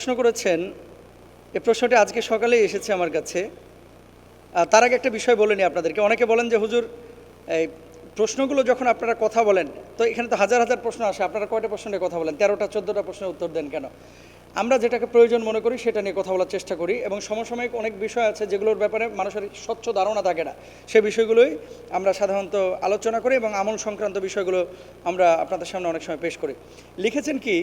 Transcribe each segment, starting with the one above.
প্রশ্ন করেছেন এই প্রশ্নটি আজকে সকালেই এসেছে আমার কাছে। তার আগে একটা বিষয় বলে নিই আপনাদেরকে। অনেকে বলেন যে, হুজুর, এই প্রশ্নগুলো যখন আপনারা কথা বলেন, তো এখানে তো হাজার হাজার প্রশ্ন আসে, আপনারা কয়টা প্রশ্ন নিয়ে কথা বলেন? তেরোটা, চোদ্দোটা প্রশ্নের উত্তর দেন কেন? আমরা যেটাকে প্রয়োজন মনে করি, সেটা নিয়ে কথা বলার চেষ্টা করি এবং সমসাময়িক অনেক বিষয় আছে যেগুলোর ব্যাপারে মানুষের স্বচ্ছ ধারণা থাকে না। সে বিষয়গুলোই আমরা সাধারণত আলোচনা করি এবং আমল সংক্রান্ত বিষয়গুলো আমরা আপনাদের সামনে অনেক সময় পেশ করি। লিখেছেন কি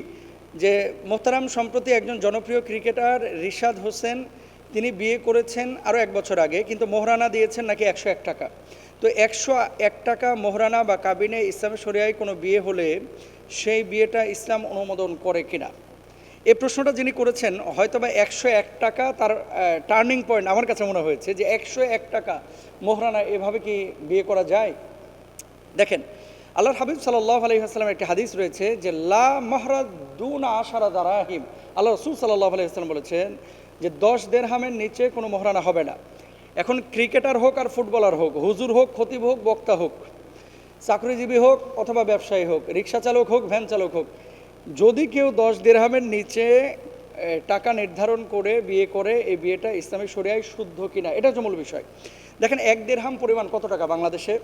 যে মোহতারাম সম্প্রতি একজন জনপ্রিয় ক্রিকেটার রিশাদ হোসেন, তিনি বিয়ে করেছেন আরও এক বছর আগে, কিন্তু মোহরানা দিয়েছেন নাকি একশো এক টাকা। তো একশো এক টাকা মোহরানা বা কাবিনে ইসলামের শরিয়ায় কোনো বিয়ে হলে সেই বিয়েটা ইসলাম অনুমোদন করে কিনা? এই প্রশ্নটা যিনি করেছেন হয়তো বা একশো এক টাকা তার টার্নিং পয়েন্ট আমার কাছে মনে হয়েছে যে একশো এক টাকা মোহরানা এভাবে কি বিয়ে করা যায়? দেখেন আল্লাহর হাবিব সাল্লাহ আলহিহাস্লামের একটি হাদিস রয়েছে যে, লা মহরাদুন আশারা দারাহিম। আল্লাহ রসুল সাল্লাহ আলহিহাস্লাম বলেছেন যে, দশ দেড়হামের নিচে কোনো মহারানা হবে না। এখন ক্রিকেটার হোক আর ফুটবলার হোক, হুজুর হোক, খতিব হোক, বক্তা হোক, চাকরিজীবী হোক অথবা ব্যবসায়ী হোক, রিক্সা চালক হোক, ভ্যান চালক হোক, যদি কেউ দশ দেড়হামের নিচে টাকা নির্ধারণ করে বিয়ে করে, এই বিয়েটা ইসলামিক শরিয়ায় শুদ্ধ কিনা, এটা হচ্ছে মূল বিষয়। দেখেন, এক দেড়হাম পরিমাণ কত টাকা বাংলাদেশে?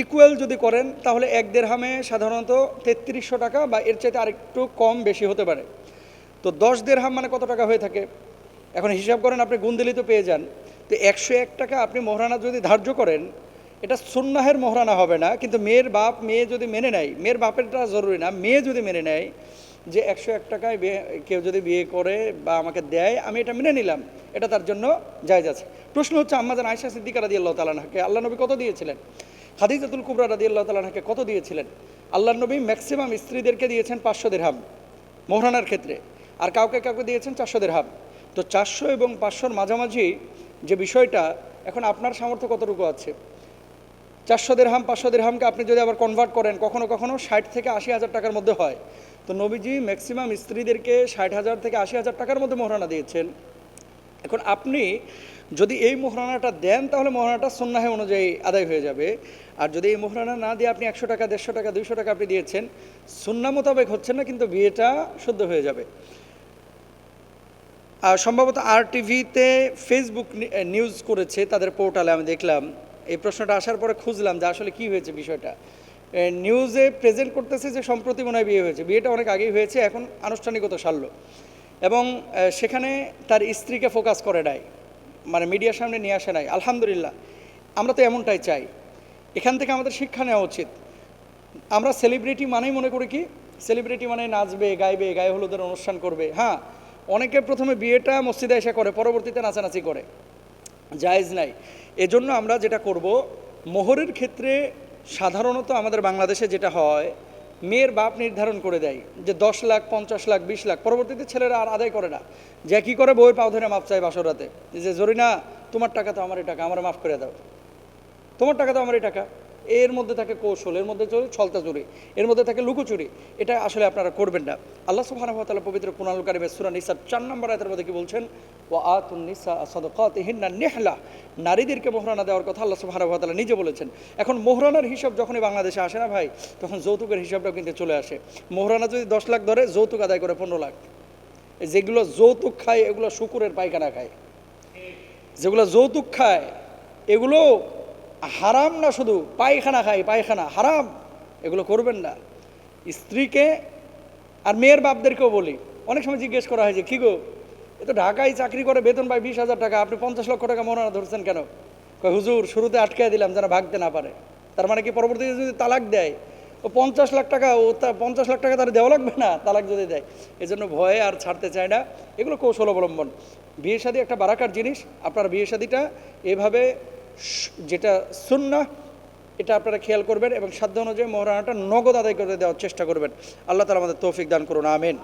ইকুয়াল যদি করেন, তাহলে এক দেড়হামে সাধারণত তেত্রিশশো টাকা বা এর চাইতে আরেকটু কম বেশি হতে পারে। তো দশ দেড়হাম মানে কত টাকা হয়ে থাকে? এখন হিসাব করেন, আপনি গুন্দিলি তো পেয়ে যান। তো একশো এক টাকা আপনি মহারানা যদি ধার্য করেন, এটা সুন্নাহের মহারানা হবে না, কিন্তু মেয়ের বাপ, মেয়ে যদি মেনে নেয়, মেয়ের বাপেরটা জরুরি না, মেয়ে যদি মেনে নেয় যে একশো এক টাকায় কেউ যদি বিয়ে করে বা আমাকে দেয়, আমি এটা মেনে নিলাম, এটা তার জন্য জায়জ আছে। প্রশ্ন হচ্ছে আম্মাজান আয়সা সিদ্দিকা রাদি আল্লাহ তালাকে আল্লাহ নবী কত দিয়েছিলেন? খাদিজাতুল কুবরা রাদি আল্লাহ তালাকে কত দিয়েছিলেন? আল্লাহ নবী ম্যাক্সিমাম স্ত্রীদেরকে দিয়েছেন পাঁচশো দেড়হাম মোহরানার ক্ষেত্রে। আর কাউকে কাউকে দিয়েছেন চারশো দেড়হাম তো চারশো এবং পাঁচশোর মাঝামাঝি যে বিষয়টা, এখন আপনার সামর্থ্য কতটুকু আছে? চারশো দেড়হাম পাঁচশো দেড়হামকে আপনি যদি আবার কনভার্ট করেন, কখনো কখনো ষাট থেকে আশি হাজার টাকার মধ্যে হয়। তো নবীজি ম্যাক্সিমাম স্ত্রীদেরকে ষাট হাজার থেকে আশি হাজার টাকার মধ্যে মোহরানা দিয়েছেন। এখন আপনি যদি এই মোহরানাটা দেন, তাহলে মোহরানাটা সন্ন্যাহে অনুযায়ী আদায় হয়ে যাবে। আর যদি এই মোহরানা না দিয়ে আপনি একশো টাকা, দেড়শো টাকা, দুইশো টাকা আপনি দিয়েছেন, সুন্না মোতাবেক হচ্ছে না, কিন্তু বিয়েটা শুদ্ধ হয়ে যাবে। আর সম্ভবত আর টিভিতে ফেসবুক নিউজ করেছে, তাদের পোর্টালে আমি দেখলাম। এই প্রশ্নটা আসার পরে খুঁজলাম যে আসলে কি হয়েছে বিষয়টা। নিউজে প্রেজেন্ট করতেছে যে সম্প্রতি মনে হয় বিয়ে হয়েছে। বিয়েটা অনেক আগেই হয়েছে, এখন আনুষ্ঠানিকতা সারল। এবং সেখানে তার স্ত্রীকে ফোকাস করে নাই। মানে মিডিয়ার সামনে নিয়ে আসে নাই। আলহামদুলিল্লাহ, আমরা তো এমনটাই চাই। এখান থেকে আমাদের শিক্ষা নেওয়া উচিত। আমরা সেলিব্রিটি মানেই মনে করি কি? সেলিব্রিটি মানে নাচবে, গাইবে, গায়ে হলুদের অনুষ্ঠান করবে। হ্যাঁ অনেকে প্রথমে বিয়েটা মসজিদে এসে করে, পরবর্তীতে নাচানাচি করে। জায়েজ নাই। এজন্য আমরা যেটা করব, মোহরের ক্ষেত্রে সাধারণত আমাদের বাংলাদেশে যেটা হয় মেয়ের বাপ নির্ধারণ করে দেয় যে দশ লাখ, পঞ্চাশ লাখ, বিশ লাখ। পরবর্তীতে ছেলেরা আর আদায় করে না। যে কী করে বইয়ের পাও ধরে মাপ চায় বাসরাতে যে জরিনা, তোমার টাকা তো আমার এই টাকা, আমার মাফ করে দাও। তোমার টাকা তো আমার এই টাকা। এর মধ্যে থাকে কৌশল, এর মধ্যে চলে ছলতা চুরি এর মধ্যে থাকে লুকোচুরি। এটা আসলে আপনারা করবেন না। আল্লাহ ওয়া পবিত্র কুরআনুল কারীমে সূরা নিসার 4 নম্বর আয়াতের মধ্যে কি বলছেন? ওয়া আতুন নিসা সাদাকাতিহিন্না নিহলা। নারীদেরকে মোহরানা দেওয়ার কথা আল্লাহ ওয়া নিজে বলেছেন। এখন মোহরানার হিসাব যখনই বাংলাদেশে আসে না ভাই, তখন যৌতুকের হিসাবটাও কিন্তু চলে আসে। মোহরানা যদি 10 লাখ ধরে, যৌতুক আদায় করে 15 লাখ। যেগুলো যৌতুক খায়, এগুলো শুকুরের পায়খানা খায়। যেগুলো যৌতুক খায়, এগুলো হারাম না শুধু? পায়খানা খায় পায়খানা, হারাম। এগুলো করবেন না। স্ত্রীকে আর মেয়ের বাপদেরকেও বলি, অনেক সময় জিজ্ঞেস করা হয় যে, কী গো, এ তো ঢাকায় চাকরি করে, বেতন পায় বিশ হাজার টাকা, আপনি পঞ্চাশ লক্ষ টাকা মনে ধরছেন কেন? কয়, হুজুর, শুরুতে আটকে দিলাম যেন ভাগতে না পারে। তার মানে কি পরবর্তীতে যদি তালাক দেয়, ও পঞ্চাশ লাখ টাকা, ও তা পঞ্চাশ লাখ টাকা তার দেওয়া লাগবে না? তালাক যদি দেয়। এজন্য ভয়ে আর ছাড়তে চায় না। এগুলো কৌশল অবলম্বন। বিয়ে শাদী একটা বারাকার জিনিস। আপনার বিয়ে শাদীটা এভাবে যেটা সুন্না এটা আপনারা খেয়াল করবেন এবং সাধ্য অনুযায়ী মহারানাটা নগদ আদায় করে দেওয়ার চেষ্টা করবেন। আল্লাহ তালা আমাদের তৌফিক দান করুন, আমিন।